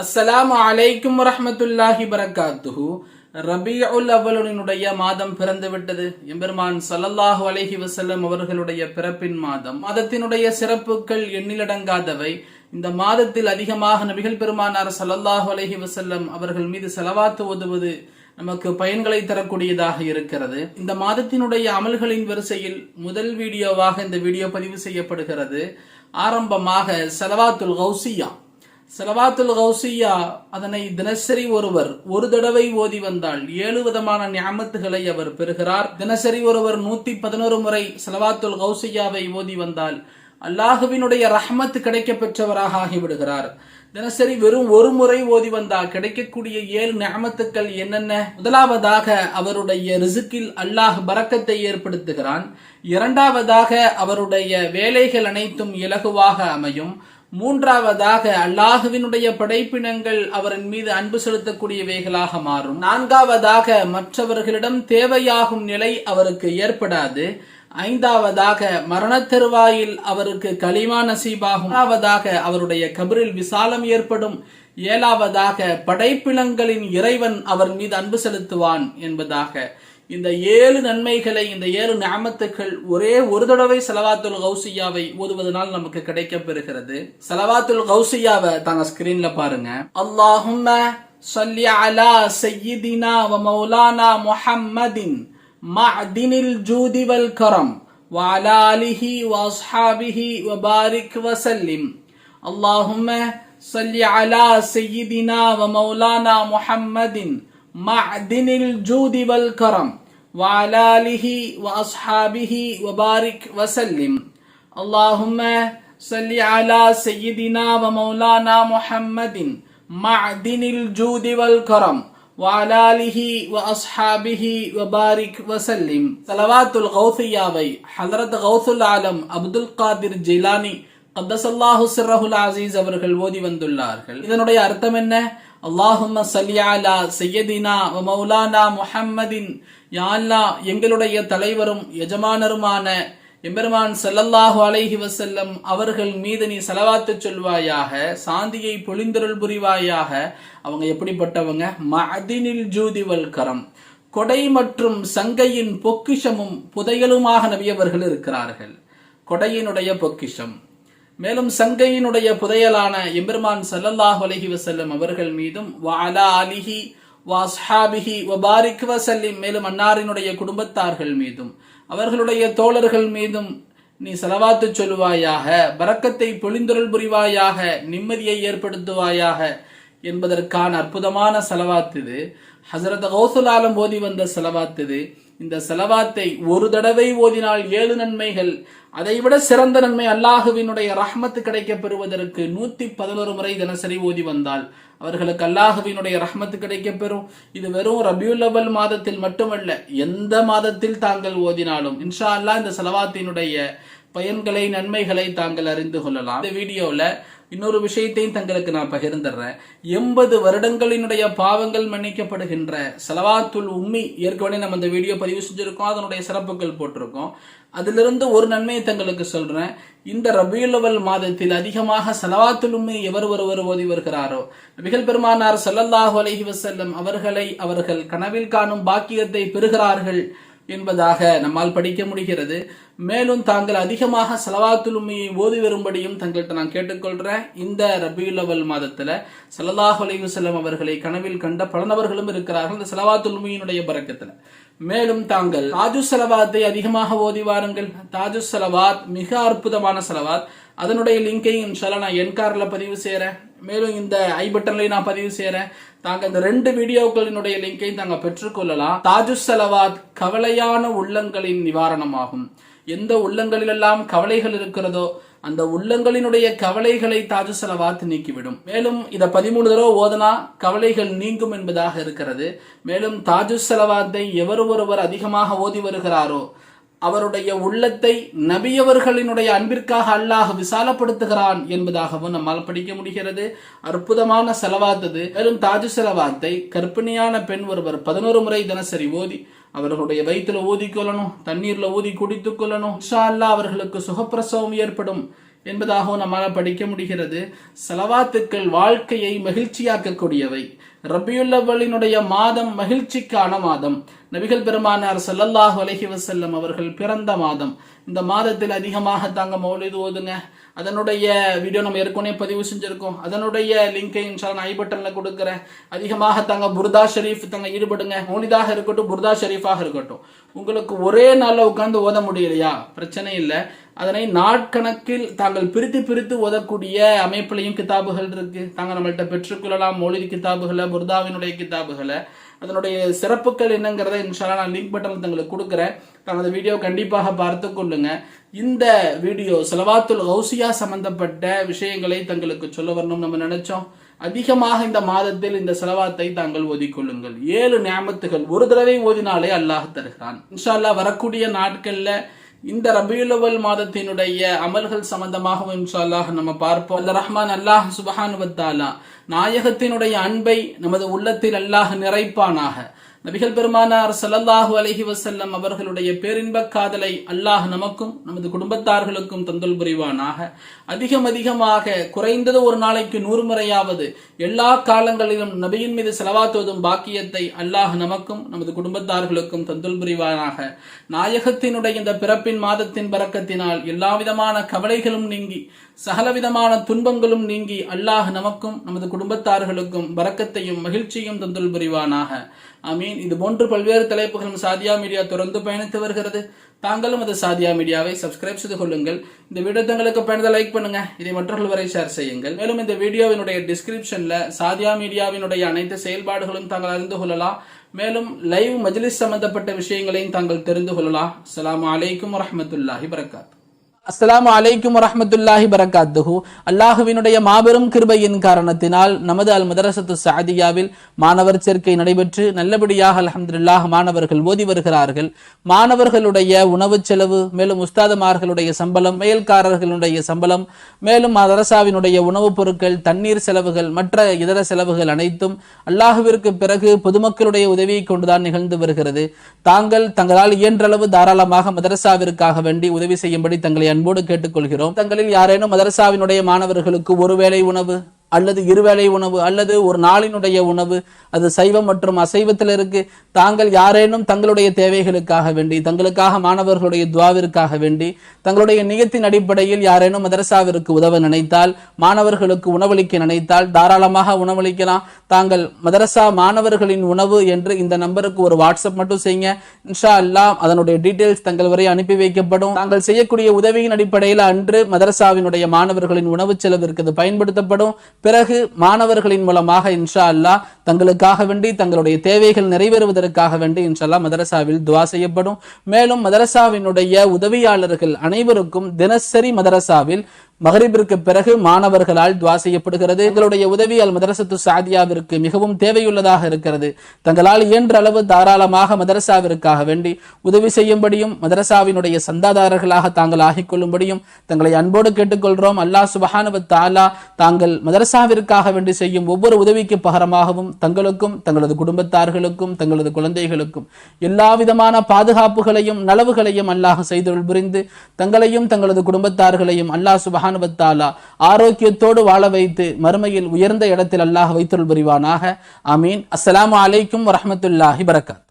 அஸ்ஸலாமு அலைக்கும் வரஹ்மத்துல்லாஹி பரக்காத்துஹு ரபியுல் அவ்வலுடைய மாதம் பிறந்து விட்டது எம்பெருமான் சல்லல்லாஹு அலஹி வசல்லம் அவர்களுடைய பிறப்பின் மாதம். மதத்தினுடைய சிறப்புகள் எண்ணிலடங்காதவை. இந்த மாதத்தில் அதிகமாக நபிகள் பெருமானார் சல்லல்லாஹு அலஹி வசல்லம் அவர்கள் மீது செலவாத்து ஓதுவது நமக்கு பயன்களை தரக்கூடியதாக இருக்கிறது. இந்த மாதத்தினுடைய அமல்களின் வரிசையில் முதல் வீடியோவாக இந்த வீடியோ பதிவு செய்யப்படுகிறது. ஆரம்பமாக செலவாத்துல் கௌசியா செலவாத்துல் கௌசியா அதனை தினசரி ஒருவர் ஒரு தடவை ஓதி வந்தால் ஏழு விதமான ஞாமத்துகளை அவர் பெறுகிறார். தினசரி ஒருவர் நூத்தி பதினோரு முறை செலவாத்துல் கௌசியாவை ஓதி வந்தால் அல்லாஹுவினுடைய ரஹமத் கிடைக்க பெற்றவராக ஆகிவிடுகிறார். தினசரி வெறும் ஒரு முறை ஓதி வந்தால் கிடைக்கக்கூடிய ஏழு நியமத்துக்கள் என்னென்ன? முதலாவதாக அவருடைய ரிசுக்கில் அல்லாஹ் பறக்கத்தை ஏற்படுத்துகிறான். இரண்டாவதாக அவருடைய வேலைகள் அனைத்தும் இலகுவாக அமையும். மூன்றாவதாக அல்லாஹுவினுடைய படைப்பினங்கள் அவரின் மீது அன்பு செலுத்தக்கூடியவைகளாக மாறும். நான்காவதாக மற்றவர்களிடம் தேவையாகும் நிலை அவருக்கு ஏற்படாது. ஐந்தாவதாக மரணத்தருவாயில் அவருக்கு களிமா நசீபாகும். ஆறாவதாக அவருடைய கபரில் விசாலம் ஏற்படும். ஏழாவதாக படைப்பினங்களின் இறைவன் அவர் மீது அன்பு செலுத்துவான் என்பதாக இந்த ஏழு நன்மைகளை இந்த ஏழு ஞாமத்துக்கள் ஒரே ஒரு தடவை சலவாத்துல் கௌசியாவை ஓதுவதனால் நமக்கு கிடைக்க பெறுகிறது சலவாத்துல் கௌசியாவை தாங்க ஸ்கிரீன்ல பாருங்க அல்லாஹும்ம சொல்லி அலா சையிதினா வ மௌலானா முஹம்மதின் معدن الجود والكرم وعلى آله وأصحابه وبارك وسلم اللهم صل على سيدنا ومولانا محمد معدن الجود والكرم وعلى وأصحابه وبارك وسلم اللهم صل على سيدنا ومولانا محمد معدن الجود والكرم وعلى وأصحابه وبارك وسلم صلوات الغوثياவை ஹலரத் கௌசுல் ஆலம் அப்துல் காதிர் ஜிலானி கத்தசல்லாஹு சிர்ரஹுல் அசீஸ் அவர்கள் ஓதி வந்துள்ளார்கள் இதனுடைய அர்த்தம் என்ன அல்லாஹும்ம சல்யாலா செய்யதினா மௌலானா முஹம்மதின். யா எங்களுடைய தலைவரும் எஜமானருமான எம்பெருமான் செல்லல்லாஹு அலைஹி வசல்லம் அவர்கள் மீது நீ செலவாத்து சொல்வாயாக சாந்தியை பொழிந்தருள் புரிவாயாக அவங்க எப்படிப்பட்டவங்க? மதினில் ஜூதிவல் கரம். கொடை மற்றும் சங்கையின் பொக்கிஷமும் புதையலுமாக நபியவர்கள் இருக்கிறார்கள். கொடையினுடைய பொக்கிஷம். மேலும் சங்கையினுடைய புதையலான எம்பெருமான் சல்லல்லாஹ் அலஹி வசல்லம் அவர்கள் மீதும் வஅலா அலிஹி வாஸ்ஹாபிஹி வபாரிக் வசல்லிம் மேலும் அன்னாரினுடைய குடும்பத்தார்கள் மீதும் அவர்களுடைய தோழர்கள் மீதும் நீ செலவாத்து சொல்லுவாயாக பறக்கத்தை பொழிந்தொருள் புரிவாயாக நிம்மதியை ஏற்படுத்துவாயாக என்பதற்கான அற்புதமான செலவாத்து இது. ஹசரத் கௌசுல் ஆலம் ஓதி வந்த செலவாத்து இது. இந்த செலவாத்தை ஒரு தடவை ஓதினால் ஏழு நன்மைகள் அதைவிட சிறந்த நன்மை அல்லாஹுவினுடைய ரஹ்மத்து கிடைக்க பெறுவதற்கு நூத்தி பதினோரு முறை தினசரி ஓதி வந்தால் அவர்களுக்கு அல்லாஹுவினுடைய ரஹ்மத்து கிடைக்க பெறும் இது வெறும் ரபியுல்லவல் மாதத்தில் மட்டுமல்ல எந்த மாதத்தில் தாங்கள் ஓதினாலும் இன்ஷா அல்லாஹ் இந்த செலவாத்தினுடைய பயன்களை நன்மைகளை தாங்கள் அறிந்து கொள்ளலாம். இந்த வீடியோவில் இன்னொரு விஷயத்தையும் தங்களுக்கு நான் பகிர்ந்துடுறேன். எண்பது வருடங்களினுடைய பாவங்கள் மன்னிக்கப்படுகின்ற செலவாத்துல் உம்மி ஏற்கனவே நம்ம இந்த வீடியோ பதிவு செஞ்சுருக்கோம் அதனுடைய சிறப்புகள் போட்டிருக்கோம். அதிலிருந்து ஒரு நன்மையை தங்களுக்கு சொல்றேன். இந்த ரபியுலவல் மாதத்தில் அதிகமாக செலவாத்துலுமே எவர் ஒருவர் ஓதி வருகிறாரோ? நபிகள் பெருமானார் சல்லல்லாஹு அலஹி வசல்லம் அவர்களை அவர்கள் கனவில் காணும் பாக்கியத்தை பெறுகிறார்கள் என்பதாக நம்மால் படிக்க முடிகிறது. மேலும் தாங்கள் அதிகமாக செலவாத்துலுமையை ஓதி வரும்படியும் தங்கள்கிட்ட நான் கேட்டுக்கொள்கிறேன் இந்த ரபியுல் அவல் மாதத்தில் சல்லல்லாஹு அலைஹி அவர்களை கனவில் கண்ட பல நபர்களும் இருக்கிறார்கள் இந்த செலவாத்துலுமையினுடைய பறக்கத்தில். மேலும் தாங்கள் தாஜு செலவாத்தை அதிகமாக ஓதி வாருங்கள். தாஜு செலவாத் மிக அற்புதமான செலவாத் அதனுடைய லிங்கை இன்ஷால்லா நான் என்காரில் பதிவு செய்கிறேன் மேலும் இந்த ஐ பட்டன்லையும் நான் பதிவு செய்கிறேன் தாங்க இந்த ரெண்டு வீடியோக்களினுடைய லிங்கை தாங்க பெற்றுக்கொள்ளலாம் தாஜு செலவாத் கவலையான உள்ளங்களின் நிவாரணமாகும். எந்த உள்ளங்களிலெல்லாம் கவலைகள் இருக்கிறதோ அந்த உள்ளங்களினுடைய கவலைகளை தாஜு செலவாத் நீக்கிவிடும். மேலும் இதை பதிமூணு தடவை ஓதனா கவலைகள் நீங்கும் என்பதாக இருக்கிறது. மேலும் தாஜு செலவாத்தை எவர் ஒருவர் அதிகமாக ஓதி வருகிறாரோ அவருடைய உள்ளத்தை நபியவர்களினுடைய அன்பிற்காக அல்லாஹ் விசாலப்படுத்துகிறான் என்பதாகவும் நம்மால் படிக்க முடிகிறது. அற்புதமான செலவாத்தது மேலும் தாஜு செலவாத்தை கற்பிணியான பெண் ஒருவர் பதினோரு முறை தினசரி ஓதி அவர்களுடைய வயிற்றுல ஊதி கொள்ளணும் தண்ணீர்ல ஊதி குடித்துக் கொள்ளணும். அல்லாஹ் அவர்களுக்கு சுகப்பிரசவம் ஏற்படும். என்பதாகவும் நம்மால் படிக்க முடிகிறது. செலவாத்துக்கள் வாழ்க்கையை மகிழ்ச்சியாக்கக்கூடியவை. ரபியுல்லவலினுடைய மாதம் மகிழ்ச்சிக்கான மாதம். நபிகள் பெருமானார் ஸல்லல்லாஹு அலஹி வசல்லம் அவர்கள் பிறந்த மாதம். இந்த மாதத்தில் அதிகமாக தாங்க மௌலிது ஓதுங்க. அதனுடைய வீடியோ நம்ம ஏற்கனவே பதிவு செஞ்சுருக்கோம். அதனுடைய லிங்கை இன்ஷா நான் ஐ பட்டனில் கொடுக்குறேன். அதிகமாக தாங்க புர்தா ஷெரீஃப் தாங்க ஈடுபடுங்க. மௌலிதாக இருக்கட்டும் புர்தா ஷரீஃபாக இருக்கட்டும். உங்களுக்கு ஒரே நாளில் உட்காந்து ஓத முடியலையா? பிரச்சனை இல்லை. அதனை நாட்கணக்கில் தாங்கள் பிரித்து பிரித்து ஓதக்கூடிய அமைப்புலையும் கிதாபுகள் இருக்கு. தாங்கள் நம்மள்கிட்ட பெற்றுக்கொள்ளலாம் மொழி கிதாபுகளை புர்தாவினுடைய கிதாபுகளை. அதனுடைய சிறப்புகள் என்னங்கிறத இன்ஷால்லா நான் லிங்க் பட்டன் தங்களுக்கு கொடுக்குறேன். தாங்க அந்த வீடியோ கண்டிப்பாக பார்த்து கொள்ளுங்க. இந்த வீடியோ செலவாத்துல் கௌசியா சம்பந்தப்பட்ட விஷயங்களை தங்களுக்கு சொல்ல வரணும் நம்ம நினைச்சோம். அதிகமாக இந்த மாதத்தில் இந்த செலவாத்தை தாங்கள் ஓதிக்கொள்ளுங்கள் ஏழு நியமத்துகள் ஒரு தடவை ஓதினாலே அல்லாஹ் தருகிறான். இன்ஷா வரக்கூடிய நாட்கள்ல இந்த ரபியுலவல் மாதத்தினுடைய அமல்கள் சம்பந்தமாகவும் இன்ஷா நம்ம பார்ப்போம். அந்த ரஹ்மான் அல்லாஹ் சுபஹானுவத்தாலா நாயகத்தினுடைய அன்பை நமது உள்ளத்தில் அல்லாஹ் நிறைப்பானாக. நபிகள் பெருமானார் சல்லல்லாஹு அலஹி வசல்லம் அவர்களுடைய பேரின்ப காதலை அல்லாஹ் நமக்கும் நமது குடும்பத்தார்களுக்கும் தந்தல் புரிவானாக. அதிகம் அதிகமாக குறைந்தது ஒரு நாளைக்கு நூறு முறையாவது எல்லா காலங்களிலும் நபியின் மீது செலவாத்துவதும் பாக்கியத்தை அல்லாஹ் நமக்கும் நமது குடும்பத்தார்களுக்கும் தந்தல் புரிவானாக. நாயகத்தினுடைய இந்த பிறப்பின் மாதத்தின் பறக்கத்தினால் எல்லா விதமான கவலைகளும் நீங்கி சகலவிதமான துன்பங்களும் நீங்கி அல்லாஹ் நமக்கும் நமது குடும்பத்தார்களுக்கும் பறக்கத்தையும் மகிழ்ச்சியும் தந்துல் புரிவானாக. ஆமீன். இது போன்று பல்வேறு தலைப்புகளும் சாதியா மீடியா தொடர்ந்து பயணித்து வருகிறது. தாங்களும் அது சாதியா மீடியாவை சப்ஸ்கிரைப் செய்து கொள்ளுங்கள். இந்த வீடியோ தங்களுக்கு பயணத்தை லைக் பண்ணுங்க. இதை மற்றவர்கள் வரை ஷேர் செய்யுங்கள். மேலும் இந்த வீடியோவினுடைய டிஸ்கிரிப்ஷன்ல சாதியா மீடியாவினுடைய அனைத்து செயல்பாடுகளும் தாங்கள் அறிந்து கொள்ளலாம். மேலும் லைவ் மஜ்லிஸ் சம்பந்தப்பட்ட விஷயங்களையும் தாங்கள் தெரிந்து கொள்ளலாம். அஸ்ஸலாமு அலைக்கும் வரமத்துல்லாஹி வரகாத் அஸ்லாம் அலைக்கும் வரஹ்மத்துல்லாஹி பரகாத்துஹு அல்லாஹுவினுடைய மாபெரும் கிருபையின் காரணத்தினால் நமது அல் மதரசத்து சாதியாவில் மாணவர் சேர்க்கை நடைபெற்று நல்லபடியாக அலமதுல்லாஹ் மாணவர்கள் ஓதி வருகிறார்கள். மாணவர்களுடைய உணவு செலவு மேலும் உஸ்தாதமார்களுடைய சம்பளம் மேல்காரர்களுடைய சம்பளம் மேலும் மதரசாவினுடைய உணவுப் பொருட்கள் தண்ணீர் செலவுகள் மற்ற இதர செலவுகள் அனைத்தும் அல்லாஹுவிற்கு பிறகு பொதுமக்களுடைய உதவியை கொண்டுதான் நிகழ்ந்து வருகிறது. தாங்கள் தங்களால் இயன்றளவு தாராளமாக மதரசாவிற்காக வேண்டி உதவி செய்யும்படி தங்களை அன்போடு கேட்டுக்கொள்கிறோம். தங்களில் யாரேனும் மதரசாவினுடைய மாணவர்களுக்கு ஒருவேளை உணவு? அல்லது இருவேளை உணவு அல்லது ஒரு நாளினுடைய உணவு அது சைவம் மற்றும் அசைவத்தில் இருக்கு. தாங்கள் யாரேனும் தங்களுடைய தேவைகளுக்காக வேண்டி தங்களுக்காக மாணவர்களுடைய துவாவிற்காக வேண்டி தங்களுடைய நியத்தின் அடிப்படையில் யாரேனும் மதரசாவிற்கு உதவ நினைத்தால் மாணவர்களுக்கு உணவளிக்க நினைத்தால் தாராளமாக உணவளிக்கலாம். தாங்கள் மதரசா மாணவர்களின் உணவு என்று இந்த நம்பருக்கு ஒரு வாட்ஸ்அப் மட்டும் செய்யுங்க. இன்ஷா அல்லாஹ் அதனுடைய டீட்டெயில்ஸ் தங்கள் வரை அனுப்பி வைக்கப்படும். தாங்கள் செய்யக்கூடிய உதவியின் அடிப்படையில் அன்று மதரசாவினுடைய மாணவர்களின் உணவு செலவிற்கு அது பயன்படுத்தப்படும். பிறகு மாணவர்களின் மூலமாக இன்ஷா அல்லாஹ் தங்களுக்காக வேண்டி தங்களுடைய தேவைகள் நிறைவேறுவதற்காக வேண்டி இன்ஷல்லா மதரசாவில் துவா செய்யப்படும். மேலும் மதரசாவினுடைய உதவியாளர்கள் அனைவருக்கும் தினசரி மதரசாவில் மகரிபிற்கு பிறகு மாணவர்களால் துவா செய்யப்படுகிறது. எங்களுடைய உதவியால் மதரசத்து சாதியாவிற்கு மிகவும் தேவையுள்ளதாக இருக்கிறது. தங்களால் இயன்ற அளவு தாராளமாக மதரசாவிற்காக வேண்டி உதவி செய்யும்படியும் மதரசாவினுடைய சந்தாதாரர்களாக தாங்கள் ஆகிக் கொள்ளும்படியும் தங்களை அன்போடு கேட்டுக்கொள்கிறோம். அல்லாஹ் சுபஹானுவ தாலா தாங்கள் மதரசாவிற்காக வேண்டி செய்யும் ஒவ்வொரு உதவிக்கு பகரமாகவும் தங்களுக்கும் தங்களது குடும்பத்தார்களுக்கும் தங்களது குழந்தைகளுக்கும் எல்லா விதமான பாதுகாப்புகளையும் நலவுகளையும் அல்லாஹ் செய்தொருள் புரிந்து தங்களையும் தங்களது குடும்பத்தார்களையும் அல்லாஹ் சுபஹான் ஆரோக்கியத்தோடு வாழ வைத்து மறுமையில் உயர்ந்த இடத்தில் அல்லாஹ் வைத்துள் புரிவானாக. அமீன் அஸ்லாம் அலைக்கும் வரமத்துல்லாஹி பரக்காத்